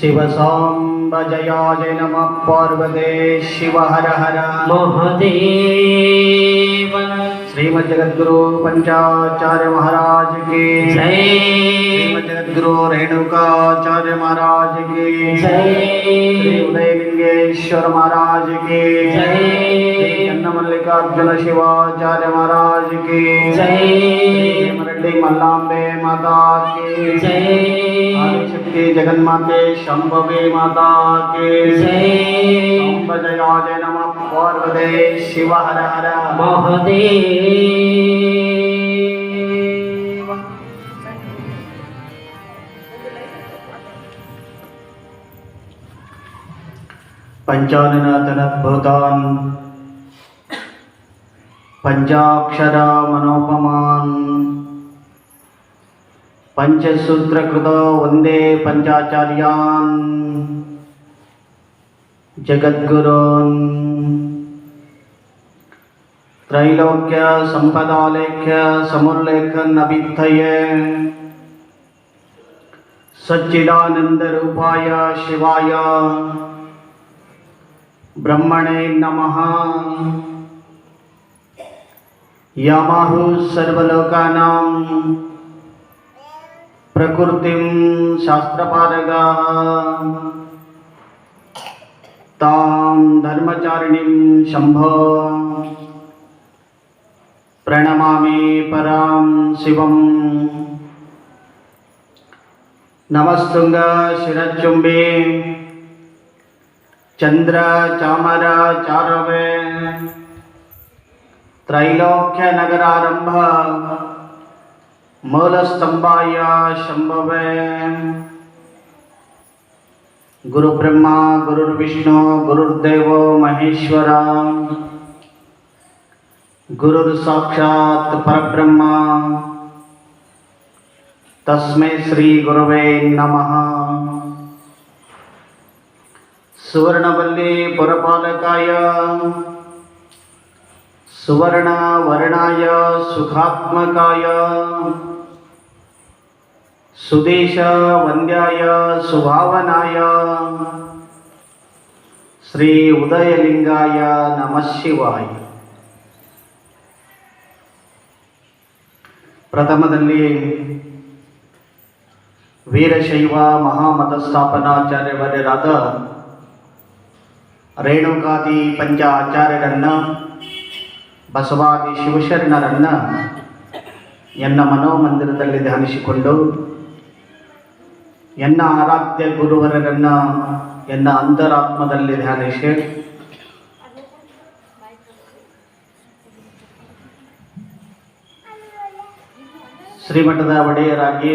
शिवसाम्ब जयाय नम पार्वते शिव हर हर महादेव श्रीमद् जगद्गुरु पंचाचार्य महाराज के। जय। श्रीमद् जगद्गुरु रेणुकाचार्य महाराज के। जय। श्री उदयलिंगेश्वर महाराज के। जय। चन्नमल्लिकार्जुन शिवाचार्य महाराज की। जय। श्री मरड्डी मल्लांबे माता की। जय। आदिशक्ति जगन्माते शंभवे माता की। जय। जयाय नमः पार्वते शिव हर हर। महादेव పంచాక్షరా మనోపమాన్ పంచసూత్రకృతో వందే పంచాచార్యాన్. జగద్గురోన్. త్రైలోక్య సంపదాలేఖ్య సముల్లేఖన్ అభిత్తయే సచ్చిదానందరూపాయ శివాయ. బ్రహ్మణే నమ. యమహు సర్వలోకానాం. ప్రకృతిం శాస్త్రపారగా. తాం ధర్మచారిణిం శంభో. ప్రణమామి పరాం శివం. నమస్తుంగ శిరచుంబి చంద్ర చామర చారవే. त्रैलोक्य नगरारंभ मूलस्तंभाय शंभवे गुरु ब्रह्मा गुरुर्विष्णु, गुरुर्देव, महेश्वरा। गुरुर्साक्षात् परब्रह्मा। तस्मै श्रीगुरवे नमः। सुवर्णवल्ली पुरपालकाय। ಸುವರ್ಣ ವರ್ಣಾಯ ಸುಖಾತ್ಮಕಾಯ ಸುದೇಶ ವಂದ್ಯಾಯ ಸುಭಾವನಾಯ ಶ್ರೀ ಉದಯಲಿಂಗಾಯ ನಮಃ ಶಿವಾಯ ಪ್ರಥಮದಲ್ಲಿ ವೀರಶೈವ ಮಹಾಮತ ಸ್ಥಾಪನಾಚಾರ್ಯವರ್ಯರಾದ ರೇಣುಕಾದಿ ಪಂಚ ಆಚಾರ್ಯರನ್ನ ಬಸವಾದಿ ಶಿವಶರಣರನ್ನು ಎನ್ನ ಮನೋಮಂದಿರದಲ್ಲಿ ಧ್ಯಾನಿಸಿಕೊಂಡು, ಎನ್ನ ಆರಾಧ್ಯ ಗುರುವರರನ್ನು ಎನ್ನ ಅಂತರಾತ್ಮದಲ್ಲಿ ಧ್ಯಾನಿಸಿ, ಶ್ರೀಮಠದ ಒಡೆಯರಾಗಿ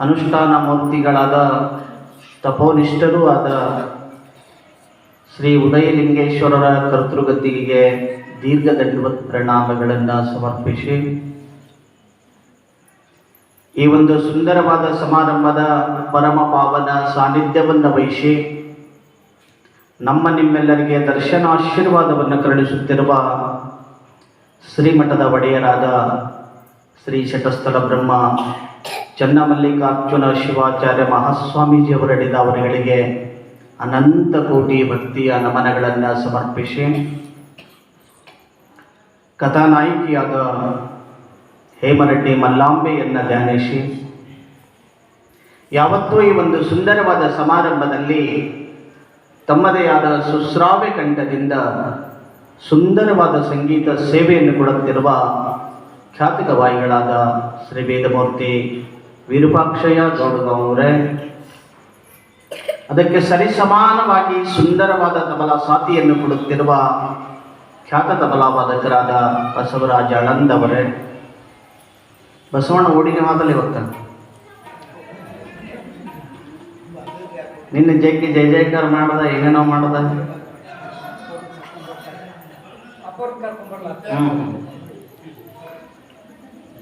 ಅನುಷ್ಠಾನ ಮೂರ್ತಿಗಳಾದ ತಪೋನಿಷ್ಠರೂ ಆದ ಶ್ರೀ ಉದಯಲಿಂಗೇಶ್ವರರ ಕರ್ತೃಗತಿಗೆ ದೀರ್ಘ ದಂಡವತ್ ಪ್ರಣಾಮಗಳನ್ನು ಸಮರ್ಪಿಸಿ. ಈ ಒಂದು ಸುಂದರವಾದ ಸಮಾರಂಭದ ಪರಮ ಪಾವನ ಸಾನ್ನಿಧ್ಯವನ್ನು ವಹಿಸಿ ನಮ್ಮ ನಿಮ್ಮೆಲ್ಲರಿಗೆ ದರ್ಶನ ಆಶೀರ್ವಾದವನ್ನು ಕರುಣಿಸುತ್ತಿರುವ ಶ್ರೀಮಠದ ಒಡೆಯರಾದ ಶ್ರೀ ಶಟಸ್ಥಲ ಬ್ರಹ್ಮ ಚನ್ನಮಲ್ಲಿಕಾರ್ಜುನ ಶಿವಾಚಾರ್ಯ ಮಹಾಸ್ವಾಮೀಜಿಯವರಡಿದ ಅವರುಗಳಿಗೆ ಅನಂತ ಕೋಟಿ ಭಕ್ತಿಯ ನಮನಗಳನ್ನು ಸಮರ್ಪಿಸಿ. ಕಥಾನಾಯಕಿಯಾದ ಹೇಮರೆಡ್ಡಿ ಮಲ್ಲಾಂಬೆಯನ್ನು ಧ್ಯಾನಿಸಿ. ಯಾವತ್ತೂ ಈ ಒಂದು ಸುಂದರವಾದ ಸಮಾರಂಭದಲ್ಲಿ ತಮ್ಮದೇ ಆದ ಸುಶ್ರಾವ್ಯ ಕಂಠದಿಂದ ಸುಂದರವಾದ ಸಂಗೀತ ಸೇವೆಯನ್ನು ಕೊಡುತ್ತಿರುವ ಖ್ಯಾತ ಕವಾಯಿಗಳಾದ ಶ್ರೀ ವೇದಮೂರ್ತಿ ವಿರೂಪಾಕ್ಷಯ್ಯ ಗೌಡಗೌರೇ ಅದಕ್ಕೆ ಸರಿಸಮಾನವಾಗಿ ಸುಂದರವಾದ ತಬಲ ಸಾತಿಯನ್ನು ಕೊಡುತ್ತಿರುವ ಖ್ಯಾತ ತಬಲಾ ವಾದಕರಾದ ಬಸವರಾಜ ಅಳಂದವರೇ ಬಸವಣ್ಣ ಓಡಿಗೆ ಮಾತಲ್ಲಿ ಹೋಗ್ತಾನೆ ನಿನ್ನ ಕೆ ಜಯ ಜಯಕಾರ ಮಾಡದ ಏನೇನೋ ಮಾಡದ.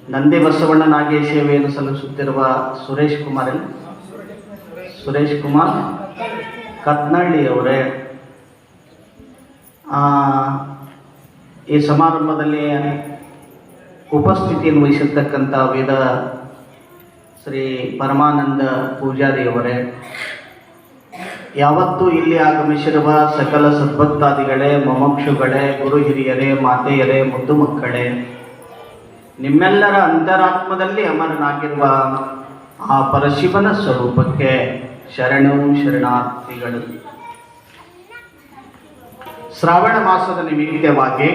ನಂದಿ ಬಸವಣ್ಣ ನಾಗೇಶ ಸೇವೆಯನ್ನು ಸಲ್ಲಿಸುತ್ತಿರುವ ಸುರೇಶ್ ಕುಮಾರ್? ಸುರೇಶ್ ಕುಮಾರ್ ಕತ್ನಳ್ಳಿ ಅವರೇ. ಆ, ಈ ಸಮಾರಂಭದಲ್ಲಿ ಉಪಸ್ಥಿತಿಯನ್ನು ವಹಿಸಿರ್ತಕ್ಕಂಥ ವೇದ ಶ್ರೀ ಪರಮಾನಂದ ಪೂಜಾರಿಯವರೇ ಯಾವತ್ತೂ ಇಲ್ಲಿ ಆಗಮಿಸಿರುವ ಸಕಲ ಸದ್ಭಕ್ತಾದಿಗಳೇ ಮೊಮಕ್ಷುಗಳೇ ಗುರು ಹಿರಿಯರೇ ಮಾತೆಯರೇ ಮುದ್ದು ಮಕ್ಕಳೇ ನಿಮ್ಮೆಲ್ಲರ ಅಂತರಾತ್ಮದಲ್ಲಿ ಅಮರನಾಗಿರುವ ಆ ಪರಶಿವನ ಸ್ವರೂಪಕ್ಕೆ ಶರಣು ಶರಣಾರ್ಥಿಗಳು. ಶ್ರಾವಣ ಮಾಸದ ನಿಮಿತ್ತವಾಗಿ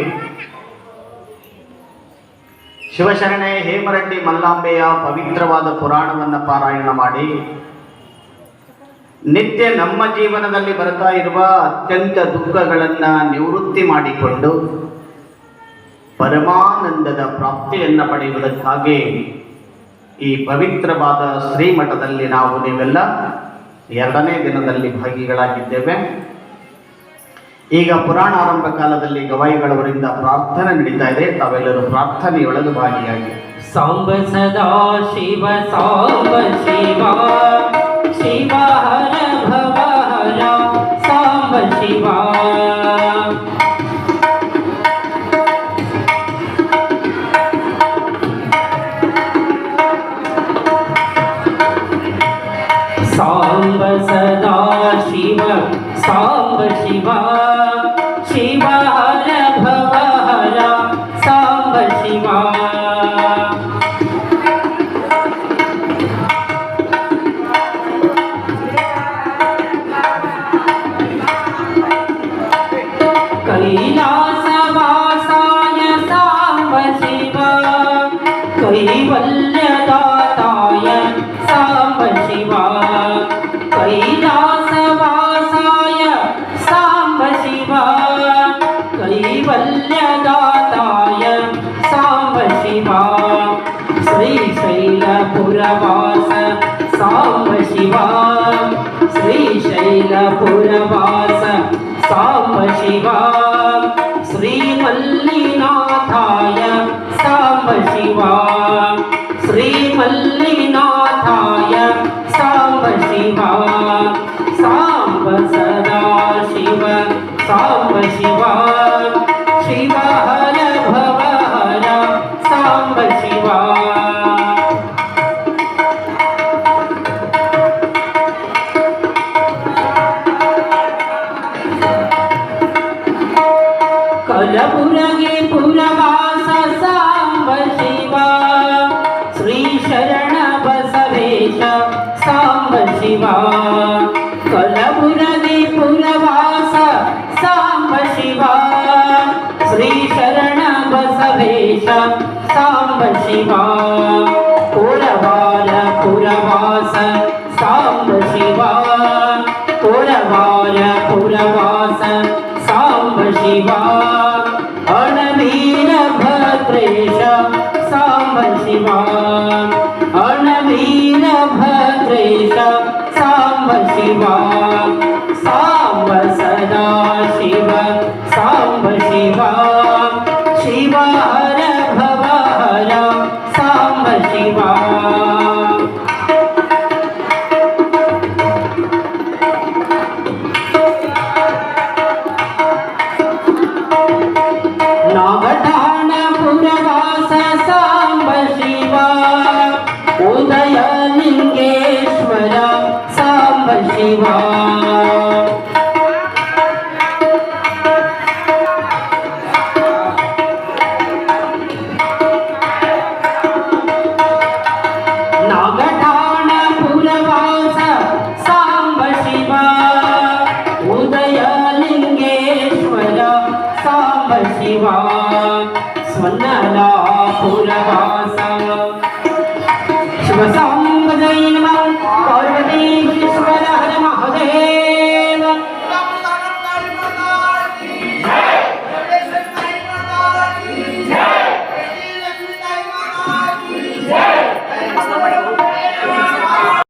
ಶಿವಶರಣೆ ಹೇಮರಡ್ಡಿ ಮಲ್ಲಾಂಬೆಯ ಪವಿತ್ರವಾದ ಪುರಾಣವನ್ನು ಪಾರಾಯಣ ಮಾಡಿ. ನಿತ್ಯ ನಮ್ಮ ಜೀವನದಲ್ಲಿ ಬರ್ತಾ ಇರುವ ಅತ್ಯಂತ ದುಃಖಗಳನ್ನ ನಿವೃತ್ತಿ ಮಾಡಿಕೊಂಡು ಪರಮಾನಂದದ ಪ್ರಾಪ್ತಿಯನ್ನು ಪಡೆಯುವುದಕ್ಕಾಗಿ ಈ ಪವಿತ್ರವಾದ ಶ್ರೀಮಠದಲ್ಲಿ ನಾವು ನೀವೆಲ್ಲ ಎರಡನೇ ದಿನದಲ್ಲಿ ಭಾಗಿಗಳಾಗಿದ್ದೇವೆ. ಈಗ ಪುರಾಣ ಆರಂಭ ಕಾಲದಲ್ಲಿ ಗವಾಯಿಗಳವರಿಂದ ಪ್ರಾರ್ಥನೆ ನಡೀತಾ ಇದೆ. ತಾವೆಲ್ಲರೂ ಪ್ರಾರ್ಥನೆಯೊಳಗೆ ಭಾಗಿಯಾಗಿ. ಸಾಂಬ ಸದಾ ಶಿವ, ಸಾಂಬ ಶಿವ ಶಿವ ಹರ श्रीशैलपुरवास साम्ब शिव श्रीशैलपुरवास साम्ब शिव श्रीमल्लिनाथाय साम्ब शिव श्रीमल्लिनाथाय साम्ब शिव साम्ब सदा Shiv Shiv Shiv. Shiva, Purabaya Purabasa, Sambha Shiva. পরিবার।